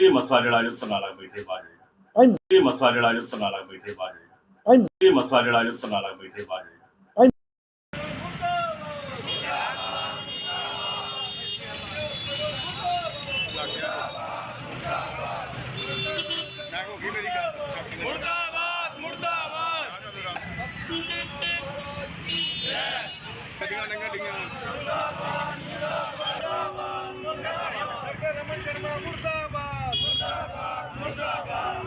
ਇਹ ਮਸਾ ਜਿਹੜਾ ਜੋ ਤਨਾਲਾ ਬੈਠੇ ਬਾਜੇ। ਇਹ ਮਸਾ ਜਿਹੜਾ ਜੋ ਤਨਾਲਾ ਬੈਠੇ ਬਾਜੇ। ਇਹ ਮਸਾ ਜਿਹੜਾ ਜੋ ਤਨਾਲਾ ਬੈਠੇ ਬਾਜੇ ਮੁਰਦਾਬਾਦ ਮੁਰਦਾਬਾਦ ਗੱਡੀਆਂ ਨੰਗਾ ਡੀਆਂ ਡਾਕਟਰ ਰਮਨ ਸ਼ਰਮਾ ਮੁਰਦਾਬਾਦ ਮੁਰਦਾਬਾਦ ਮੁਰਦਾਬਾਦ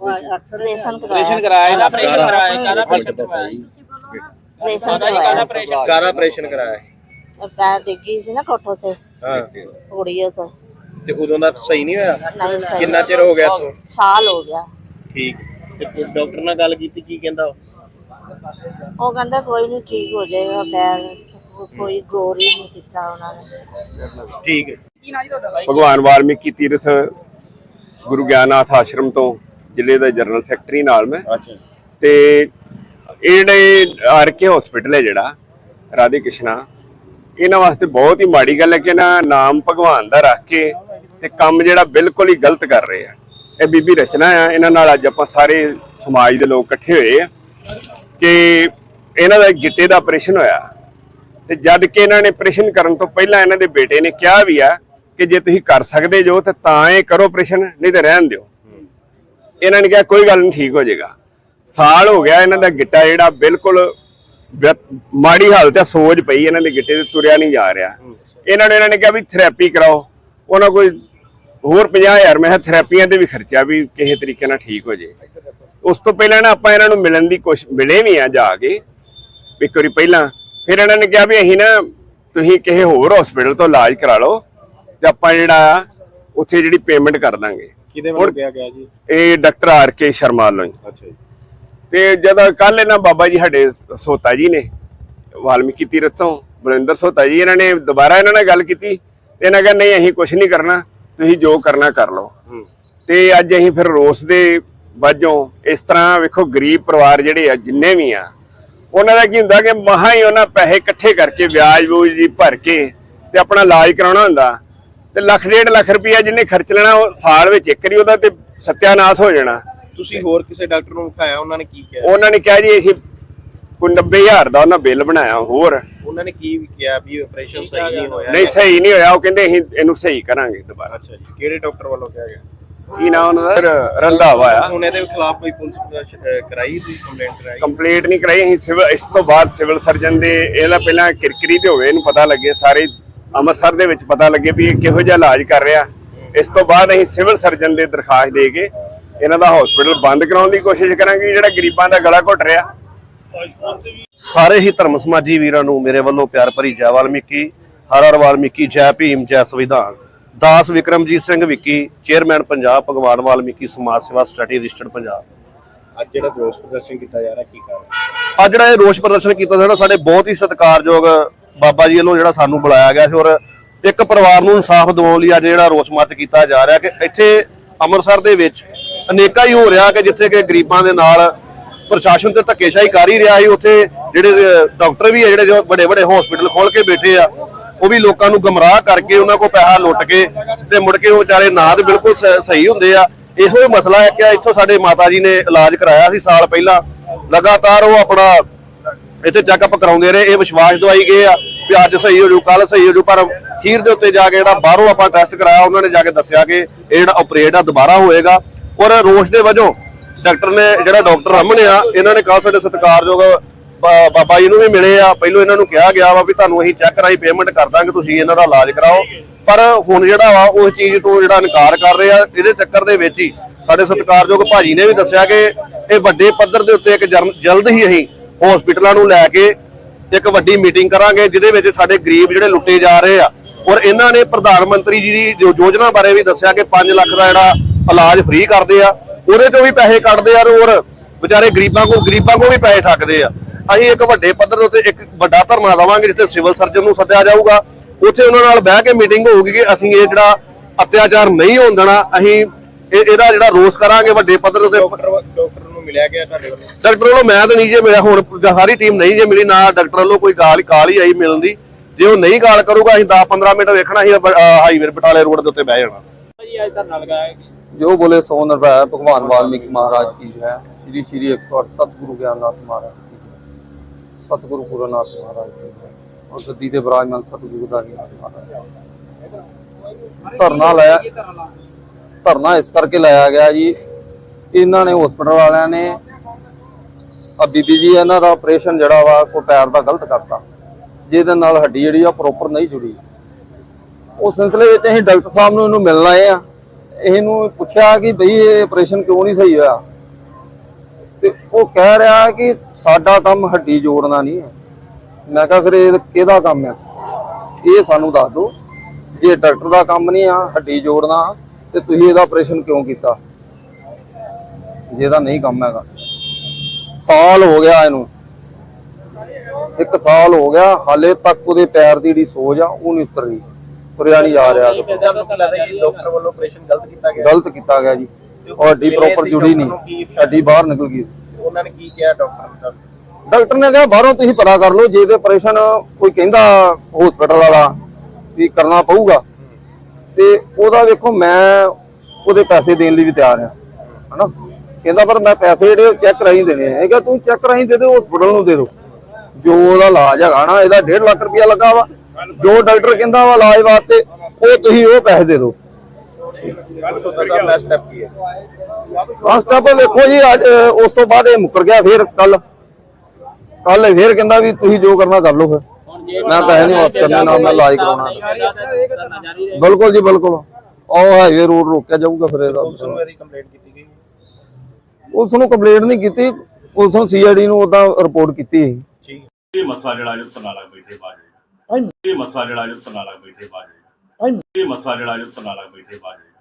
ਆਪਰੇਸ਼ਨ ਆਪਰੇਸ਼ਨ ਕਰਾਇਆ। ਇਹਦਾ ਆਪਰੇਸ਼ਨ ਕਰਾਇਆ? ਕਾਹਦਾ ਆਪਰੇਸ਼ਨ ਕਰਵਾਇਆ? ਆਪਰੇਸ਼ਨ ਜੀ ਕਾਹਦਾ ਕਰਾਇਆ? ਆਪਰੇਸ਼ਨ ਆਪਰੇਸ਼ਨ ਕਰਾਇਆ? ਪੈਰ ਡਿੱਗੀ ਸੀ ਨਾ ਕੋਠੋ ਤੇ। ਹਾਂ। ਕੁੜੀ ਉਸ। ਤੇ ਉਦੋਂ ਦਾ ਸਹੀ ਨਹੀਂ ਹੋਇਆ? ਕਿੰਨਾ ਚਿਰ ਹੋ ਗਿਆ ਇੱਥੋਂ? ਸਾਲ ਹੋ ਗਿਆ। ਠੀਕ। ਤੇ ਡਾਕਟਰ ਨਾਲ ਗੱਲ ਕੀਤੀ ਕੀ ਕਹਿੰਦਾ ਉਹ? ਉਹ ਕਹਿੰਦਾ ਕੋਈ ਨਹੀਂ ਠੀਕ ਹੋ ਜਾਏਗਾ ਪੈਰ ਕੋਈ ਗੌਰ ਹੀ ਨਹੀਂ ਕੀਤਾ ਉਹਨਾਂ ਨੇ। ਠੀਕ ਹੈ। ਭਗਵਾਨ ਵਾਲਮੀਕੀ ਤੀਰਥ ਗੁਰੂ ਗਿਆਨਨਾਥ ਆਸ਼ਰਮ ਤੋਂ ਜ਼ਿਲ੍ਹੇ ਦਾ ਜਨਰਲ ਸੈਕਟਰੀ ਨਾਲ ਮੈਂ। ਅੱਛਾ ਤੇ ਇਹ ਜਿਹੜੇ ਆਰਕੇ ਹਸਪੀਟਲ ਹੈ ਜਿਹੜਾ ਰਾਧੇ ਕ੍ਰਿਸ਼ਨਾ ਇਹਨਾਂ ਵਾਸਤੇ ਬਹੁਤ ਹੀ ਮਾੜੀ ਗੱਲ ਹੈ ਕਿ ਨਾ ਨਾਮ ਭਗਵਾਨ ਦਾ ਰੱਖ ਕੇ ਤੇ ਕੰਮ ਜਿਹੜਾ ਬਿਲਕੁਲ ਹੀ ਗਲਤ ਕਰ ਰਹੇ ਆ। ਇਹ ਬੀਬੀ ਰਚਨਾ ਆ ਇਹਨਾਂ ਨਾਲ ਅੱਜ ਆਪਾਂ ਸਾਰੇ ਸਮਾਜ ਦੇ ਲੋਕ ਇਕੱਠੇ ਹੋਏ ਆ ਕਿ ਇਹਨਾਂ ਦਾ ਗਿੱਟੇ ਦਾ ਆਪਰੇਸ਼ਨ ਹੋਇਆ। ਤੇ ਜਦ ਕਿ ਇਹਨਾਂ ਨੇ ਆਪਰੇਸ਼ਨ ਕਰਨ ਤੋਂ ਪਹਿਲਾਂ ਇਹਨਾਂ ਦੇ ਬੇਟੇ ਨੇ ਕਿਹਾ ਵੀ ਆ ਕਿ ਜੇ ਤੁਸੀਂ ਕਰ ਸਕਦੇ ਜੋ ਤੇ ਤਾਂ ਇਹ ਕਰੋ ਆਪਰੇਸ਼ਨ ਨਹੀਂ ਤੇ ਰਹਿਣ ਦਿਓ। ਇਹਨਾਂ ਨੇ ਕਿਹਾ, ਕੋਈ ਗੱਲ ਨਹੀਂ ਠੀਕ ਹੋ ਜਾਏਗਾ। ਸਾਲ ਹੋ ਗਿਆ ਇਹਨਾਂ ਦਾ ਗਿੱਟਾ ਜਿਹੜਾ ਬਿਲਕੁਲ ਮਾੜੀ ਹਾਲਤ ਹੈ ਸੋਜ ਪਈ ਇਹਨਾਂ ਦੇ ਗਿੱਟੇ ਤੇ, ਤੁਰਿਆ ਨਹੀਂ ਜਾ ਰਿਹਾ। ਇਹਨਾਂ ਨੇ ਇਹਨਾਂ ਨੇ ਕਿਹਾ ਵੀ ਥੈਰੇਪੀ ਕਰਾਓ। ਉਹਨਾਂ ਕੋਈ ਹੋਰ 50000 ਮੈਂ ਕਿਹਾ ਥੈਰੇਪੀਆਂ ਤੇ ਵੀ ਖਰਚਿਆ ਵੀ ਕਿਸੇ ਤਰੀਕੇ ਨਾਲ ਠੀਕ ਹੋ ਜੇ। ਉਸ ਤੋਂ ਪਹਿਲਾਂ ਨਾ ਆਪਾਂ ਇਹਨਾਂ ਨੂੰ ਮਿਲਣ ਦੀ ਕੋਸ਼ਿਸ਼ ਮਿਲੇ ਵੀ ਆ ਜਾ ਕੇ, ਇੱਕ ਵਾਰੀ ਪਹਿਲਾਂ। ਫਿਰ ਇਹਨਾਂ ਨੇ ਕਿਹਾ ਵੀ ਅਸੀਂ ਨਾ, ਤੁਸੀਂ ਕਿਸੇ ਹੋਰ ਹਸਪੀਟਲ ਤੋਂ ਇਲਾਜ ਕਰਾ ਲਓ, ਤੇ ਆਪਾਂ ਜਿਹੜਾ ਉੱਥੇ ਜਿਹੜੀ ਪੇਮੈਂਟ ਕਰ ਦਾਂਗੇ। ਕਿਹਦੇ ਵੱਲੋਂ ਕਿਹਾ ਗਿਆ ਜੀ? ਇਹ ਡਾਕਟਰ ਆਰ ਕੇ ਸ਼ਰਮਾ ਹੀ ਅੱਛਾ ਜੀ। ਤੇ ਜਦੋਂ ਕੱਲ ਇਹਨਾਂ ਬਾਬਾ ਜੀ ਸਾਡੇ ਸੋਤਾ ਜੀ ਨੇ ਵਾਲਮੀਕੀ ਤੀਰਥ ਬਰਿੰਦਰ ਸੋਤਾ ਜੀ ਇਹਨਾਂ ਨੇ ਦੁਬਾਰਾ ਇਹਨਾਂ ਨਾਲ ਗੱਲ ਕੀਤੀ ਤੇ ਇਹਨਾਂ ਕਹਿੰਦੇ ਨਹੀਂ ਅਸੀਂ ਕੁਝ ਨਹੀਂ ਕਰਨਾ ਤੁਸੀਂ ਜੋ ਕਰਨਾ ਕਰ ਲਓ। ਤੇ ਅੱਜ ਅਸੀਂ ਫਿਰ ਰੋਸ ਦੇ ਵਜੋਂ ਇਸ ਤਰ੍ਹਾਂ ਵੇਖੋ ਗਰੀਬ ਪਰਿਵਾਰ ਜਿਹੜੇ ਆ ਜਿੰਨੇ ਵੀ ਆ ਉਹਨਾਂ ਦਾ ਕੀ ਹੁੰਦਾ ਕਿ ਮਹਾ ਹੀ ਉਹਨਾਂ ਪੈਸੇ ਇਕੱਠੇ ਕਰਕੇ ਵਿਆਜ ਬੂਜ ਜੀ ਭਰ ਕੇ ਤੇ ਆਪਣਾ ਇਲਾਜ ਕਰਾਉਣਾ ਹੁੰਦਾ। ਤੇ ਲੱਖ ਡੇਢ ਲੱਖ ਰੁਪਇਆ ਜਿਹਨੇ ਖਰਚ ਲੈਣਾ ਉਹ ਸਾਲ ਵਿੱਚ ਇੱਕ ਵਾਰੀ ਉਹਦਾ ਤੇ ਸਤਿਆਨਾਸ਼ ਹੋ ਜਾਣਾ। ਤੁਸੀਂ ਹੋਰ ਕਿਸੇ ਡਾਕਟਰ ਨੂੰ ਵਿਖਾਇਆ ਉਹਨਾਂ ਨੇ ਕੀ ਕਿਹਾ? ਉਹਨਾਂ ਨੇ ਕਿਹਾ ਜੀ ਅਸੀਂ ਕੋਈ 90000 ਦਾ ਉਹਨਾਂ ਬਿੱਲ ਬਣਾਇਆ ਹੋਰ। ਉਹਨਾਂ ਨੇ ਕੀ ਕਿਹਾ ਵੀ ਆਪਰੇਸ਼ਨ ਸਹੀ ਨਹੀਂ ਹੋਇਆ? ਨਹੀਂ ਸਹੀ ਨਹੀਂ ਹੋਇਆ ਉਹ ਕਹਿੰਦੇ ਅਸੀਂ ਇਹਨੂੰ ਸਹੀ ਕਰਾਂਗੇ ਦੁਬਾਰਾ। ਅੱਛਾ ਜੀ ਕਿਹੜੇ ਡਾਕਟਰ ਵੱਲੋਂ ਕਿਹਾ ਗਿਆ? ਕੀ ਨਾਮ ਉਹਨਾਂ ਦਾ? ਰੰਧਾਵਾ ਆ। ਹੁਣ ਇਹਦੇ ਖਿਲਾਫ ਕੋਈ ਪੁਲਿਸ ਕਰਾਈ ਸੀ ਕੰਪਲੇਂਟ ਕਰਾਈ? ਕੰਪਲੀਟ ਨਹੀਂ ਕਰਾਈ ਅਸੀਂ ਸਿਵਲ ਇਸ ਤੋਂ ਬਾਅਦ ਸਿਵਲ ਸਰਜਨ ਦੇ ਇਹਦਾ ਪਹਿਲਾਂ ਕਿਰਕਰੀ ਤੇ ਹੋਵੇ ਇਹਨੂੰ ਪਤਾ ਲੱਗੇ ਸਾਰੇ ਅੰਮ੍ਰਿਤਸਰ ਦੇ ਵਿੱਚ ਪਤਾ ਲੱਗੇ ਵੀ ਇਹ ਕਿਹੋ ਜਿਹਾ ਇਲਾਜ ਕਰ ਰਿਹਾ। ਇਸ ਤੋਂ ਬਾਅਦ ਅਸੀਂ ਸਿਵਲ ਸਰਜਨ ਦੇ ਦਰਖਾਸਤ ਦੇ ਕੇ ਇਹਨਾਂ ਦਾ ਹਸਪੀਟਲ ਬੰਦ ਕਰਾਉਣ ਦੀ ਕੋਸ਼ਿਸ਼ ਕਰਾਂਗੇ ਜਿਹੜਾ ਗਰੀਬਾਂ ਦਾ ਗਲਾ ਘੁੱਟ ਰਿਹਾ। ਸਾਰੇ ਹੀ ਧਰਮ ਸਮਾਜੀ ਵੀਰਾਂ ਨੂੰ ਮੇਰੇ ਵੱਲੋਂ ਪਿਆਰ ਭਰੀ ਜੈ ਵਾਲਮੀਕੀ ਹਰ ਹਰ ਵਾਲਮੀਕੀ ਜੈ ਭੀਮ ਜੈ ਸੰਵਿਧਾਨ। ਦਾਸ ਵਿਕਰਮਜੀਤ ਸਿੰਘ ਵਿੱਕੀ ਚੇਅਰਮੈਨ ਪੰਜਾਬ ਭਗਵਾਨ ਵਾਲਮੀਕੀ ਸਮਾਜ ਸੇਵਾ ਸਟੱਡੀ ਰਜਿਸਟਰਡ ਪੰਜਾਬ। ਅੱਜ ਜਿਹੜਾ ਰੋਸ ਪ੍ਰਦਰਸ਼ਨ ਕੀਤਾ ਜਾ ਰਿਹਾ ਕੀ ਕਾਰਨ? ਅੱਜ ਜਿਹੜਾ ਇਹ ਰੋਸ ਪ੍ਰਦਰਸ਼ਨ ਕੀਤਾ ਜਿਹੜਾ ਸਾਡੇ ਬਹੁਤ ਹੀ ਸਤਿਕਾਰਯੋਗ ਬਾਬਾ ਜੀ ਵੱਲੋਂ ਜਿਹੜਾ ਸਾਨੂੰ ਬੁਲਾਇਆ ਗਿਆ ਸੀ ਔਰ ਇੱਕ ਪਰਿਵਾਰ ਨੂੰ ਇਨਸਾਫ ਦਿਵਾਉਣ ਲਈ ਅੱਜ ਜਿਹੜਾ ਰੋਸ ਮਾਰਚ ਕੀਤਾ ਜਾ ਰਿਹਾ ਕਿ ਇੱਥੇ ਅੰਮ੍ਰਿਤਸਰ ਦੇ ਵਿੱਚ ਅਨੇਕਾਂ ਹੀ ਹੋ ਰਿਹਾ ਕਿ ਜਿੱਥੇ ਕਿ ਗਰੀਬਾਂ ਦੇ ਨਾਲ ਪ੍ਰਸ਼ਾਸਨ ਤੇ ਧੱਕੇਸ਼ਾਹੀ ਕਰ ਹੀ ਰਿਹਾ ਸੀ, ਉੱਥੇ ਜਿਹੜੇ ਡਾਕਟਰ ਵੀ ਆ ਜਿਹੜੇ ਵੱਡੇ ਵੱਡੇ ਹਸਪੀਟਲ ਖੋਲ ਕੇ ਬੈਠੇ ਆ, ਉਹ ਵੀ ਲੋਕਾਂ ਨੂੰ ਗਮਰਾਹ ਕਰਕੇ ਉਹਨਾਂ ਕੋਲ ਪੈਸਾ ਲੁੱਟ ਕੇ ਤੇ ਮੁੜ ਕੇ ਉਹ ਵਿਚਾਰੇ ਨਾ ਤੇ ਬਿਲਕੁਲ ਸ- ਸਹੀ ਹੁੰਦੇ ਆ। ਇਹੋ ਹੀ ਮਸਲਾ ਹੈ ਕਿ ਇੱਥੋਂ ਸਾਡੇ ਮਾਤਾ ਜੀ ਨੇ ਇਲਾਜ ਕਰਾਇਆ ਸੀ ਸਾਲ ਪਹਿਲਾਂ। ਲਗਾਤਾਰ ਉਹ ਆਪਣਾ ਇੱਥੇ ਚੈੱਕਅਪ ਕਰਾਉਂਦੇ ਰਹੇ, ਇਹ ਵਿਸ਼ਵਾਸ ਦਵਾਈ ਗਏ ਆ ਵੀ ਅੱਜ ਸਹੀ ਹੋ ਜੂ ਕੱਲ ਸਹੀ ਹੋ ਜੂ, ਪਰ ਅਖੀਰ ਦੇ ਉੱਤੇ ਜਾ ਕੇ ਜਿਹੜਾ ਬਾਹਰੋਂ ਆਪਾਂ ਟੈਸਟ ਕਰਾਇਆ, ਉਹਨਾਂ ਨੇ ਜਾ ਕੇ ਦੱਸਿਆ ਕਿ ਇਹ ਜਿਹੜਾ ਆਪਰੇਟ ਆ, ਦੁਬਾਰਾ ਹੋਏਗਾ। ਔਰ ਰੋਸ਼ ਦੇ ਵਜੋਂ ਡਾਕਟਰ ਨੇ, ਜਿਹੜਾ ਡਾਕਟਰ ਰਮਨ ਆ, ਇਹਨਾਂ ਨੇ ਕੱਲ ਸਾਡੇ ਸਤਿਕਾਰਯੋਗ ਬਾਬਾ ਜੀ ਨੂੰ ਵੀ ਮਿਲੇ ਆ। ਪਹਿਲੋਂ ਇਹਨਾਂ ਨੂੰ ਕਿਹਾ ਗਿਆ ਵਾ ਵੀ ਤੁਹਾਨੂੰ ਅਸੀਂ ਚੈੱਕ ਕਰਾਈ ਪੇਮੈਂਟ ਕਰ ਦਾਂਗੇ, ਤੁਸੀਂ ਇਹਨਾਂ ਦਾ ਇਲਾਜ ਕਰਾਓ। ਪਰ ਹੁਣ ਜਿਹੜਾ ਵਾ ਉਸ ਚੀਜ਼ ਤੋਂ ਜਿਹੜਾ ਇਨਕਾਰ ਕਰ ਰਹੇ ਆ, ਇਹਦੇ ਚੱਕਰ ਦੇ ਵਿੱਚ ਹੀ ਸਾਡੇ ਸਤਿਕਾਰਯੋਗ ਭਾਜੀ ਨੇ ਵੀ ਦੱਸਿਆ ਕਿ ਇਹ ਵੱਡੇ ਪੱਧਰ ਦੇ ਉੱਤੇ ਇੱਕ ਜਰਮ- ਜਲਦ ਹੀ ਅਸੀਂ ਹਸਪੀਟਲਾਂ ਨੂੰ ਲੈ ਕੇ ਇੱਕ ਵੱਡੀ ਮੀਟਿੰਗ ਕਰਾਂਗੇ, ਜਿਹਦੇ ਵਿੱਚ ਸਾਡੇ ਗਰੀਬ ਜਿਹੜੇ ਲੁੱਟੇ ਜਾ ਰਹੇ ਆ। ਔਰ ਇਹਨਾਂ ਨੇ ਪ੍ਰਧਾਨ ਮੰਤਰੀ ਜੀ ਦੀ ਯੋਜਨਾ ਬਾਰੇ ਵੀ ਦੱਸਿਆ ਕਿ 5 ਲੱਖ ਦਾ ਜਿਹੜਾ ਇਲਾਜ ਫ੍ਰੀ ਕਰਦੇ ਆ, ਉਹਦੇ ਚੋਂ ਵੀ ਪੈਸੇ ਕੱਢਦੇ ਆ ਤੇ ਵਿਚਾਰੇ ਗਰੀਬਾਂ ਕੋਲ ਗਰੀਬਾਂ ਕੋਲ ਵੀ ਪੈਸੇ ਠੱਗਦੇ ਆ। ਅਸੀਂ ਇੱਕ ਵੱਡੇ ਪੱਧਰ ਦੇ ਉੱਤੇ ਇੱਕ ਵੱਡਾ ਧਰਨਾ ਦੇਵਾਂਗੇ, ਜਿੱਥੇ ਸਿਵਲ ਸਰਜਨ ਨੂੰ ਸੱਦਿਆ ਜਾਊਗਾ। ਉੱਥੇ ਉਹਨਾਂ ਨਾਲ ਬਹਿ ਕੇ ਮੀਟਿੰਗ ਹੋਊਗੀ ਕਿ ਅਸੀਂ ਇਹ ਜਿਹੜਾ ਅਤਿਆਚਾਰ ਨਹੀਂ ਹੋਣ ਦੇਣਾ, ਅਸੀਂ ਇਹ ਇਹਦਾ ਜਿਹੜਾ ਰੋਸ ਕਰਾਂਗੇ ਵੱਡੇ ਪੱਧਰ ਉੱਤੇ। ਡਾਕਟਰ ਡਾਕਟਰ ਵੱਲੋਂ ਮੈਂ ਤਾਂ ਨਹੀਂ ਜੇ ਮਿਲਿਆ ਹੁਣ ਸਾਰੀ ਟੀਮ ਨਹੀਂ ਜੇ ਮਿਲੀ ਨਾ ਡਾਕਟਰ ਵੱਲੋਂ ਕੋਈ ਗਾਲ ਕਾਲ ਹੀ ਆਈ ਮਿਲਣ ਦੀ। ਜੇ ਉਹ ਨਹੀਂ ਗਾਲ ਕਰੂਗਾ ਅਸੀਂ 10 15 ਮਿੰਟ ਵੇਖਣਾ ਅਸੀਂ ਹਾਈਵੇ ਬਟਾਲੇ ਰੋਡ ਦੇ ਉੱਤੇ ਬਹਿ ਜਾਣਾ। ਜੋ ਬੋਲੇ ਸੋ ਨਿਰਭੈ ਭਗਵਾਨ ਵਾਲਮੀਕਿ ਮਹਾਰਾਜ ਕੀ ਜੈ। ਸ੍ਰੀ ਸ੍ਰੀ 108 ਸਤਿਗੁਰੂ ਗਿਆਨਨਾਥ ਮਹਾਰਾਜ ਕੀ ਸਤਿਗੁਰੂ ਗੁਰਨਾਥ ਮਹਾਰਾਜ ਕੀ ਜੈ। ਗੱਦੀ ਤੇ ਬਰਾਜਮਾਨ ਸਤਿਗੁਰੂ ਦਾ ਗਿਆਨ ਮਹਾਰਾਜ ਧਰਨਾ ਲਾਇਆ ਧਰਨਾ ਇਸ ਕਰਕੇ ਲਾਇਆ ਗਿਆ ਜੀ ਇਹਨਾਂ ਨੇ ਹਸਪੀਟਲ ਵਾਲਿਆਂ ਨੇ ਆ ਬੀਬੀ ਜੀ, ਇਹਨਾਂ ਦਾ ਆਪਰੇਸ਼ਨ ਜਿਹੜਾ ਵਾ ਕੋ ਪੈਰ ਦਾ ਗਲਤ ਕਰਤਾ। ਜਿਹਦੇ ਨਾਲ ਹੱਡੀ ਜਿਹੜੀ ਆ ਪ੍ਰੋਪਰ ਨਹੀਂ ਜੁੜੀ। ਉਹ ਸਿਲਸਿਲੇ ਵਿੱਚ ਅਸੀਂ ਡਾਕਟਰ ਸਾਹਿਬ ਨੂੰ ਇਹਨੂੰ ਮਿਲਣ ਆਏ ਆ। ਇਹਨੂੰ ਪੁੱਛਿਆ ਕਿ ਬਈ ਇਹ ਆਪਰੇਸ਼ਨ ਕਿਉਂ ਨਹੀਂ ਸਹੀ ਹੋਇਆ? ਤੇ ਉਹ ਕਹਿ ਰਿਹਾ ਕਿ ਸਾਡਾ ਕੰਮ ਹੱਡੀ ਜੋੜਨਾ ਨਹੀਂ ਹੈ। ਮੈਂ ਕਿਹਾ, ਫਿਰ ਇਹ ਕਿਹਦਾ ਕੰਮ ਹੈ ਇਹ ਸਾਨੂੰ ਦੱਸ ਦਿਓ। ਜੇ ਡਾਕਟਰ ਦਾ ਕੰਮ ਨਹੀਂ ਆ, ਹੱਡੀ ਜੋੜਨਾ, ਤੇ ਤੁਸੀਂ ਇਹਦਾ ਆਪਰੇਸ਼ਨ ਕਿਉਂ ਕੀਤਾ? ਜੇ ਇਹਦਾ ਨਹੀਂ ਕੰਮ ਹੈਗਾ। ਸਾਲ ਹੋ ਗਿਆ ਇਹਨੂੰ। ਇੱਕ ਸਾਲ ਹੋ ਗਿਆ ਹਾਲੇ ਤੱਕ ਉਹਦੇ ਪੈਰ ਦੀ ਜਿਹੜੀ ਸੋਜ ਆ ਉਹ ਨਹੀਂ ਉਤਰ ਰਹੀ। ਤੁਰਿਆ ਨਹੀਂ ਜਾ ਰਿਹਾ। ਡਾਕਟਰ ਵੱਲੋਂ ਆਪਰੇਸ਼ਨ ਗਲਤ ਕੀਤਾ ਗਿਆ? ਗਲਤ ਕੀਤਾ ਗਿਆ ਜੀ। ਉਹ ਹੱਡੀ ਪ੍ਰੋਪਰ ਜੁੜੀ ਨਹੀਂ। ਹੱਡੀ ਬਾਹਰ ਨਿਕਲ ਗਈ। ਉਹਨਾਂ ਨੇ ਕੀ ਕਿਹਾ ਡਾਕਟਰ ਨੇ? ਡਾਕਟਰ ਨੇ ਕਿਹਾ ਬਾਹਰੋਂ ਤੁਸੀਂ ਪਤਾ ਕਰ ਲਓ ਜੇ ਤੇ ਆਪਰੇਸ਼ਨ ਕੋਈ ਕਹਿੰਦਾ ਹਸਪੀਟਲ ਵਾਲਾ ਵੀ ਕਰਨਾ ਪਊਗਾ ਤੇ ਉਹਦਾ ਵੇਖੋ ਮੈਂ ਉਹਦੇ ਪੈਸੇ ਦੇਣ ਲਈ ਵੀ ਤਿਆਰ ਆ ਹਨਾ? ਕਹਿੰਦਾ, ਪਰ ਮੈਂ ਪੈਸੇ ਜਿਹੜੇ ਚੈੱਕ ਰਾਹੀਂ ਦੇਣੇ ਆ। ਇਹ ਕਿਹਾ, ਤੂੰ ਚੈੱਕ ਰਾਹੀਂ ਦੇ ਦੇ ਹਸਪੀਟਲ ਨੂੰ ਦੇ ਦਿਓ ਜੋ ਉਹਦਾ ਇਲਾਜ ਹੈਗਾ ਨਾ, ਇਹਦਾ 1.5 ਲੱਖ ਰੁਪਇਆ ਲੱਗਾ ਵਾ। ਜੋ ਡਾਕਟਰ ਕਹਿੰਦਾ ਵਾ ਇਲਾਜ ਵਾਸਤੇ, ਉਹ ਤੁਸੀਂ ਉਹ ਪੈਸੇ ਦੇ ਦਿਓ ਦਾ ਸਟੈਪ ਵੇਖੋ ਜੀ, ਅੱਜ ਉਸ ਤੋਂ ਬਾਅਦ ਇਹ ਮੁੱਕਰ ਗਿਆ ਫਿਰ ਕੱਲ। ਕੱਲ ਫਿਰ ਕਹਿੰਦਾ ਵੀ ਤੁਸੀਂ ਜੋ ਕਰਨਾ ਕਰ ਲਓ ਫਿਰ। ਮੈਂ ਪੈਸੇ ਨਹੀਂ ਵਾਪਸ ਕਰਨੇ, ਨਾ ਮੈਂ ਇਲਾਜ ਕਰਾਉਣਾ। ਬਿਲਕੁਲ ਜੀ, ਬਿਲਕੁਲ। ਉਹ ਹਾਈਵੇ ਰੋਡ ਰੋਕਿਆ ਜਾਊਗਾ ਫਿਰ ਇਹਦਾ। ਪੁਲਿਸ ਨੂੰ ਕੰਪਲੇਂਟ ਨਹੀਂ ਕੀਤੀ ਪੁਲਿਸ ਨੂੰ ਸੀਆਈਡੀ ਨੂੰ ਉਦਾਂ ਰਿਪੋਰਟ ਕੀਤੀ ਸੀ। ਇਹ ਮਸਲਾ ਜਿਹੜਾ ਜੋ ਤਨਾਲਾ ਬੈਠੇ ਬਾਜੇ ਇਹ ਮਸਲਾ ਜਿਹੜਾ ਜੋ ਤਨਾਲਾ ਬੈਠੇ ਬਾਜੇ ਇਹ ਮਸਲਾ ਜਿਹੜਾ ਜੋ ਤਨਾਲਾ ਬੈਠੇ ਬਾਜੇ